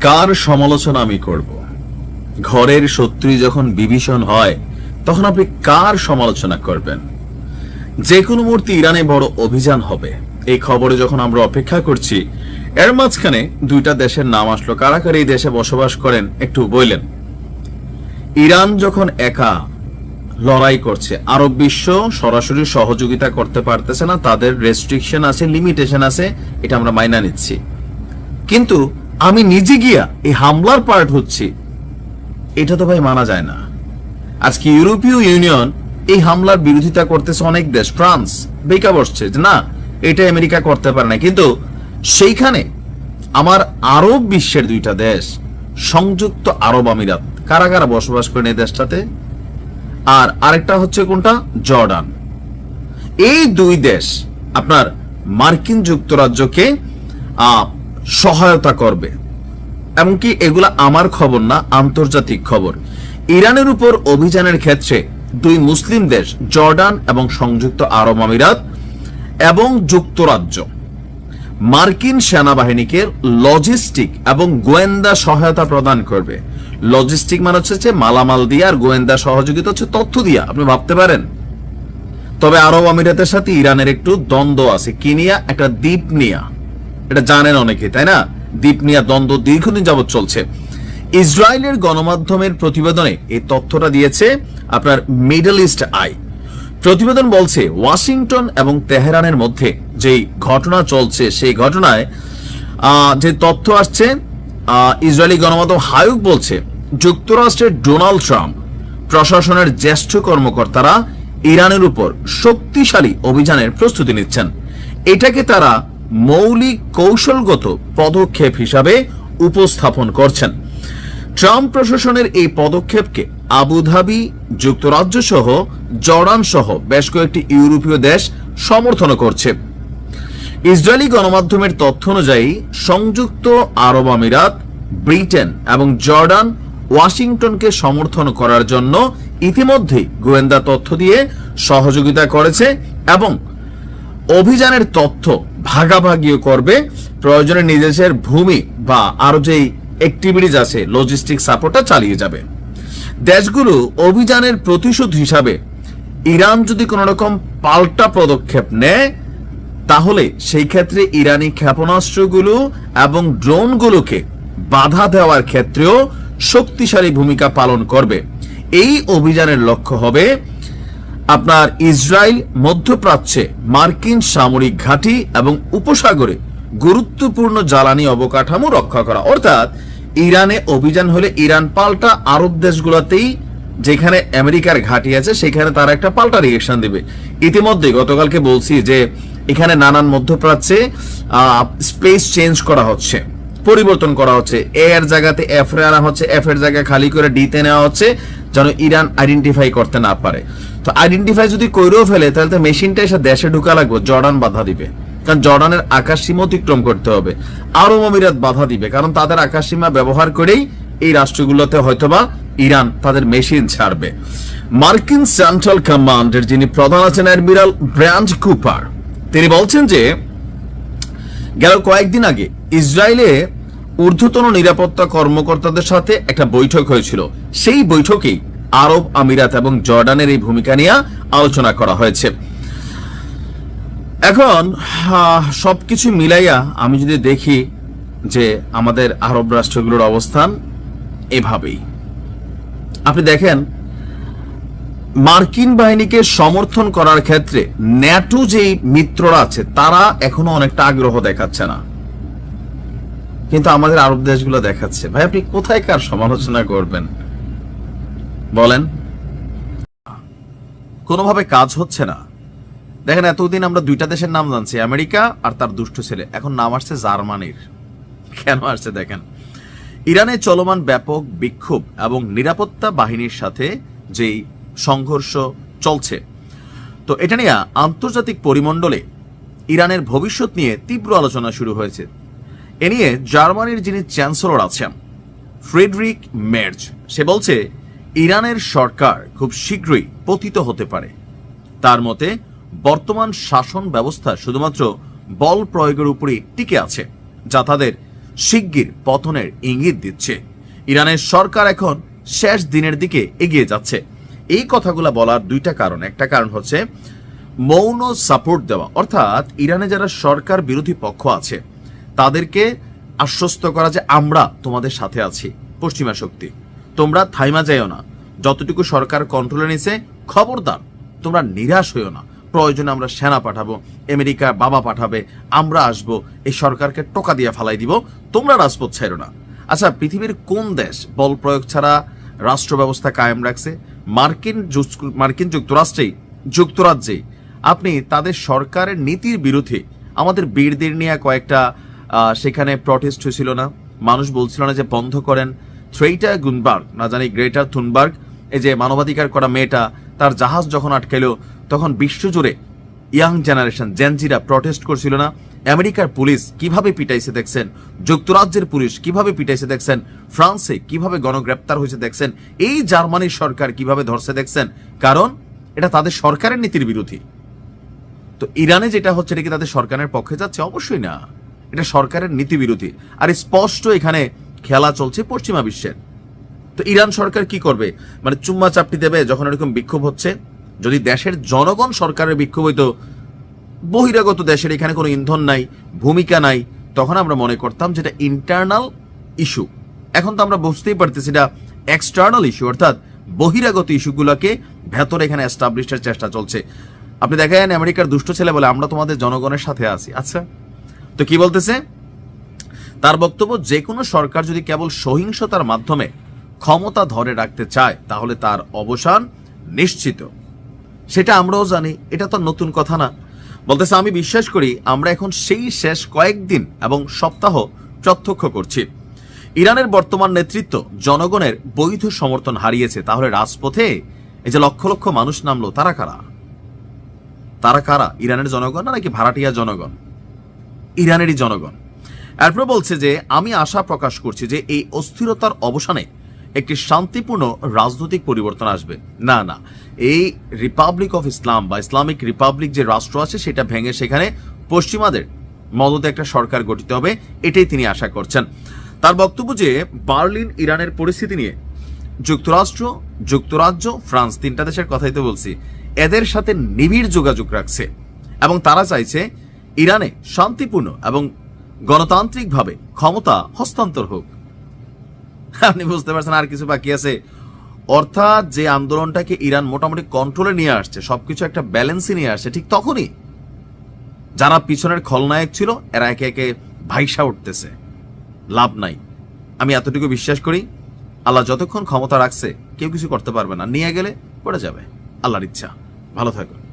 কার সমালোচনা আমি করব? ঘরের শত্রু যখন বিভীষণ হয়, তখন আপনি কার সমালোচনা করবেন? যে কোনো মুহূর্তে ইরানে বড় অভিযান হবে। এই খবরে যখন আমরা অপেক্ষা করছি, এর মাঝখানে দুইটা দেশের নাম আসলো। কারা কারা এই দেশে বসবাস করেন, একটু বললেন। ইরান যখন একা লড়াই করছে, আরব বিশ্ব সরাসরি সহযোগিতা করতে পারতেছে না, তাদের রেস্ট্রিকশন আছে লিমিটেশন আছে, এটা আমরা মাইনা নিচ্ছি। কিন্তু আমি নিজে গিয়া এই হামলার পার্ট হচ্ছি। এটা তো ভাই মানা যায় না। আজকে ইউরোপীয় ইউনিয়ন এই হামলার বিরোধিতা করতেছে অনেক দেশ, ফ্রান্স বেকা বসছে, যে না, এটা আমেরিকা করতে পারে না। কিন্তু সেইখানে আমার আরব বিশ্বের দুইটা দেশ, সংযুক্ত আরব আমিরাত, কারা কারা বসবাস করেন এই দেশটাতে? আর আরেকটা হচ্ছে কোনটা? জর্ডান। এই দুই দেশ আপনার মার্কিন যুক্তরাজ্যকে সহায়তা করবে। এমনকি এগুলা আমার খবর না, আন্তর্জাতিক খবর। ইরানের উপর অভিযানের ক্ষেত্রে দুই মুসলিম দেশ, জর্ডান এবং সংযুক্ত আরব আমিরাত এবং যুক্তরাজ্য। মার্কিন সেনাবাহিনীকে লজিস্টিক এবং গোয়েন্দা সহায়তা প্রদান করবে। লজিস্টিক মানে হচ্ছে মালামাল দিয়ে আর গোয়েন্দা সহযোগিতা হচ্ছে তথ্য দিয়া। আপনি ভাবতে পারেন? তবে আরব আমিরাতের সাথে ইরানের একটু দ্বন্দ্ব আছে। কিনিয়া একটা দ্বীপ নিয়া। এটা জানেন অনেকে, তাই না? দ্বীপ নিয়া দ্বন্দ্ব দীর্ঘদিন যাবৎ চলছে। ইসরায়েলের গণমাধ্যমের প্রতিবেদনে এই তথ্যটা দিয়েছে আপনার মিডল ইস্ট আই। প্রতিবেদন বলছে, ওয়াশিংটন এবং তেহরানের মধ্যে যেই ঘটনা চলছে, সেই ঘটনায় যে তথ্য আসছে ইসরায়েলি গণমাধ্যম হায়ুক বলছে, যুক্তরাষ্ট্রের ডোনাল্ড ট্রাম্প, প্রশাসনের জ্যেষ্ঠ কর্মকর্তারা ইরানের উপর শক্তিশালী অভিযানের প্রস্তুতি নিচ্ছেন। এটাকে তারা মৌলিক কৌশলগত পদক্ষেপ হিসাবে উপস্থাপন করছেন। ট্রাম্প প্রশাসনের এই পদক্ষেপকে আবুধাবি যুক্তরাজ্য সহ জর্ডান সহ বেশ কয়েকটি ইউরোপীয় দেশ সমর্থন করছে। ইসরায়েলি গণমাধ্যমের তথ্য অনুযায়ী, সংযুক্ত আরব আমিরাত, ব্রিটেন এবং জর্ডান ওয়াশিংটনকে সমর্থন করার জন্য ইতিমধ্যেই গোয়েন্দা তথ্য দিয়ে সহযোগিতা করেছে এবং অভিযানের তথ্য ভাগাভাগিও করবে। প্রয়োজনে নিজেদের ভূমি বা আরও যেই অ্যাক্টিভিটিজ আছে লজিস্টিক সাপোর্টটা চালিয়ে যাবে। দেশগুলো অভিযানের প্রতিশোধ হিসাবে ইরান যদি কোনো রকম পাল্টা পদক্ষেপ নেয়, তাহলে সেই ক্ষেত্রে ইরানি ক্ষেপণাস্ত্রগুলো এবং ড্রোনগুলোকে বাধা দেওয়ার ক্ষেত্রেও শক্তিশালী ভূমিকা পালন করবে। এই অভিযানের লক্ষ্য হবে আপনার ইসরায়েল মধ্যপ্রাচ্যে মার্কিন সামরিক ঘাঁটি এবং উপসাগরে গুরুত্বপূর্ণ জ্বালানি অবকাঠামো রক্ষা করা। অর্থাৎ ইরানে অভিযান হলে ইরান পাল্টা আরব দেশগুলোতেই যেখানে আমেরিকার ঘাঁটি আছে, সেখানে তারা একটা পাল্টা রিয়েকশন দেবে। ইতিমধ্যে গতকালকে বলছি যে এখানে নানান মধ্যপ্রাচ্যে স্পেস চেঞ্জ করা হচ্ছে, পরিবর্তন করা হচ্ছে। এ এর জায়গাতে এফ এ আনা হচ্ছে এফ এর জায়গায় খালি করে ডিতে নেওয়া হচ্ছে। যেন ইরান আইডেন্টিফাই করতে না পারে। তো আইডেন্টিফাই যদি কইরেও ফেলে, তাহলে তো মেশিনটা এসে দেশে ঢুকা লাগবে, জর্ডান বাধা দিবে। কারণ জর্ডানের আকাশ সীমা অতিক্রম করতে হবে। আরব আমিরাত বাধা দিবে, কারণ তাদের আকাশ সীমা ব্যবহার করেই এই রাষ্ট্রগুলোতে হয়তোবা ইরান তাদের মেশিন ছাড়বে। মার্কিন সেন্ট্রাল কমান্ডের যিনি প্রধান আছেন অ্যাডমিরাল ব্র্যান্ড কুপার, তিনি বলছেন যে, গেল কয়েকদিন আগে ইসরায়েলে ঊর্ধ্বতন নিরাপত্তা কর্মকর্তাদের সাথে একটা বৈঠক হয়েছিল। সেই বৈঠকেই আরব, আমিরাত এবং জর্ডানের এই ভূমিকা নিয়ে আলোচনা করা হয়েছে। এখন সবকিছু মিলাইয়া আমি যদি দেখি যে আমাদের আরব রাষ্ট্রগুলোর অবস্থান এভাবেই। আপনি দেখেন, মার্কিন বাহিনীকে সমর্থন করার ক্ষেত্রে ন্যাটো যেই মিত্ররা আছে, তারা এখনও অনেকটা আগ্রহ দেখাচ্ছে না। কিন্তু আমাদের আরব দেশগুলো দেখাচ্ছে। ভাই, আপনি কোথায় কার সমালোচনা করবেন? বলেন। কোনোভাবে কাজ হচ্ছে না। দেখেন, এতদিন আমরা দুইটা দেশের নাম জানছি, আমেরিকা আর তার দুষ্ট ছেলে। এখন নাম আসছে জার্মানির। কেন আসছে, দেখেন। ইরানে চলমান ব্যাপক বিক্ষোভ এবং নিরাপত্তা বাহিনীর সাথে যেই সংঘর্ষ চলছে। তো এটা নিয়ে আন্তর্জাতিক পরিমণ্ডলে ইরানের ভবিষ্যৎ নিয়ে তীব্র আলোচনা শুরু হয়েছে। এ নিয়ে জার্মানির যিনি চ্যান্সেলর আছেন, ফ্রেডরিক মের্জ, সে বলছে, ইরানের সরকার খুব শীঘ্রই পতিত হতে পারে। তার মতে, বর্তমান শাসন ব্যবস্থা শুধুমাত্র বল প্রয়োগের উপরই টিকে আছে, যা তাদের শিগগির পতনের ইঙ্গিত দিচ্ছে। ইরানের সরকার এখন শেষ দিনের দিকে এগিয়ে যাচ্ছে। এই কথাগুলো বলার দুইটা কারণ। একটা কারণ হচ্ছে, মৌন সাপোর্ট দেওয়া। অর্থাৎ, ইরানে যারা সরকার বিরোধী পক্ষ আছে তাদেরকে আশ্বস্ত করা যে আমরা তোমাদের সাথে আছি। পশ্চিমা শক্তি, তোমরা থাইমা যাইও না। যতটুকু সরকার কন্ট্রোলে নিছে, খবরদার, তোমরা নিরাশ হইও না। প্রয়োজনে আমরা সেনা পাঠাবো, আমেরিকা বাবা পাঠাবে, আমরা আসব, এই সরকারকে টোকা দিয়ে ফালাই দিব, তোমরা রাজপথ ছাইরো না। আচ্ছা পৃথিবীর কোন দেশ বল প্রয়োগ ছাড়া রাষ্ট্র ব্যবস্থা কায়েম রাখছে? মার্কিন মার্কিন যুক্তরাষ্ট্রেই, যুক্তরাজ্যেই। আপনি তাদের সরকারের নীতির বিরুদ্ধে আমাদের বীরদের নিয়ে কয়েকটা সেখানে প্রটেস্ট হয়েছিল না। মানুষ বলছিল না যে বন্ধ করেন। থ্রেইটা গুনবার্গ, না জানি গ্রেটার থুনবার্গ, এই যে মানবাধিকার করা মেয়েটা, তার জাহাজ যখন আটকেল তখন বিশ্বজুড়ে ইয়াং জেনারেশন জেনজিরা প্রটেস্ট করছিল না। আমেরিকার পুলিশ কীভাবে পিটাইছে দেখছেন? যুক্তরাজ্যের পুলিশ কীভাবে পিটাইছে দেখছেন? ফ্রান্সে কীভাবে গণগ্রেপ্তার হয়েছে দেখছেন? এই জার্মানির সরকার কীভাবে ধরছে দেখছেন? কারণ এটা তাদের সরকারের নীতির বিরোধী। তো ইরানে যেটা হচ্ছে, এটা কি তাদের সরকারের পক্ষে যাচ্ছে? অবশ্যই না। এটা সরকারের নীতি বিরোধী আর স্পষ্ট এখানে খেলা চলছে পশ্চিমা বিশ্বের। তো ইরান সরকার কি করবে? মানে চুম্মা চাপটি দেবে যখন এরকম বিক্ষোভ হচ্ছে? যদি দেশের জনগণ সরকারের বিক্ষোভ হইতো, বহিরাগত দেশের এখানে কোনো ইন্ধন নাই, ভূমিকা নাই, তখন আমরা মনে করতাম যেটা ইন্টারনাল ইস্যু এখন তো আমরা বুঝতেই পারতেছি এটা এক্সটার্নাল ইস্যু অর্থাৎ বহিরাগত ইস্যুগুলোকে ভেতরে এখানে এস্টাবলিশের চেষ্টা চলছে। আপনি দেখেন, আমেরিকার দুষ্ট ছেলে বলে আমরা তোমাদের জনগণের সাথে আছি। আচ্ছা তো কি বলতেছে? তার বক্তব্য যে কোনো সরকার যদি কেবল সহিংসতার মাধ্যমে ক্ষমতা ধরে রাখতে চায়, তাহলে তার অবসান নিশ্চিত। সেটা আমরাও জানি, এটা তো নতুন কথা না। বলতেছে, আমি বিশ্বাস করি, আমরা এখন সেই শেষ কয়েকদিন এবং সপ্তাহ প্রত্যক্ষ করছি। ইরানের বর্তমান নেতৃত্ব জনগণের বৈধ সমর্থন হারিয়েছে, তাহলে রাজপথে এই যে লক্ষ লক্ষ মানুষ নামলো, তারা কারা? তারা কারা? ইরানের জনগণ না নাকি ভাড়াটিয়া জনগণ? ইরানেরই জনগণ। এরপর বলছে যে, আমি আশা প্রকাশ করছি যে এই অস্থিরতার অবসানে একটি শান্তিপূর্ণ রাজনৈতিক পরিবর্তন আসবে। না না। এই রিপাবলিক অফ ইসলাম বা ইসলামিক রিপাবলিক যে রাষ্ট্র আছে, সেটা ভেঙে সেখানে পশ্চিমাদের মদতে একটা সরকার গঠিত হবে, এটাই তিনি আশা করছেন। তার বক্তব্য যে, বার্লিন, ইরানের পরিস্থিতি নিয়ে যুক্তরাষ্ট্র, যুক্তরাজ্য, ফ্রান্স তিনটা দেশের কথাই তো বলছি, এদের সাথে নিবিড় যোগাযোগ রাখছে এবং তারা চাইছে ইরানে শান্তিপূর্ণ এবং গণতান্ত্রিকভাবে ক্ষমতা হস্তান্তর হোক। আপনি বুঝতে পারছেন আর কিছু বাকি আছে? অর্থাৎ যে আন্দোলনটাকে ইরান মোটামুটি কন্ট্রোলে নিয়ে আসছে, সবকিছু একটা ব্যালেন্সে নিয়ে আসছে, ঠিক তখনই যারা পিছনের খলনায়ক ছিল, এরা একে একে ভাইসা উঠতেছে। লাভ নাই। আমি এতটুকু বিশ্বাস করি, আল্লাহ যতক্ষণ ক্ষমতা রাখছে, কেউ কিছু করতে পারবে না। নিয়ে গেলে পড়ে যাবে। আল্লাহর ইচ্ছা। ভালো থাকুন।